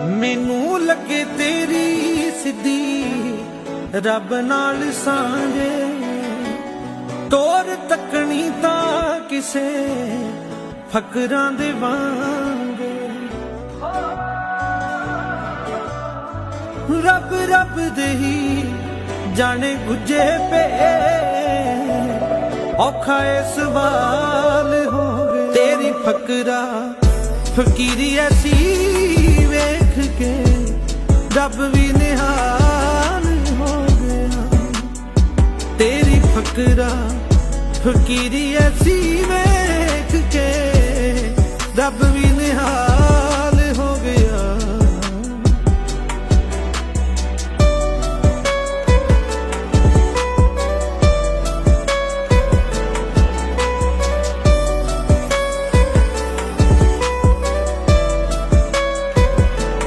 ਮੈਨੂੰ ਲੱਗੇ ਤੇਰੀ ਸਿੱਧੀ, ਰੱਬ ਨਾਲ ਸਾਂਝੇ। ਤੋਰ ਤੱਕਣੀ ਤਾਂ ਕਿਸੇ ਫਕਰਾਂ ਦੇ ਵਾਂਗੇ। ਰੱਬ ਰੱਬ ਦੇ ਜਾਣੇ ਗੁੱਜੇ ਪਏ। ਔਖਾ ਏ ਸਵਾਲ ਹੋ ਤੇਰੀ ਫਕਰਾ, ਫਕੀਰੀ ਐਸੀ ਵੇਖ। ਰੱਬ ਵੀ ਨਿਹਾਲ ਹੋ ਗਿਆ ਤੇਰੀ ਫਕਰਾ ਫਕੀਰੀ ਐਸੀ ਵੇਖ ਕੇ ਰੱਬ ਵੀ ਨਿਹਾਲ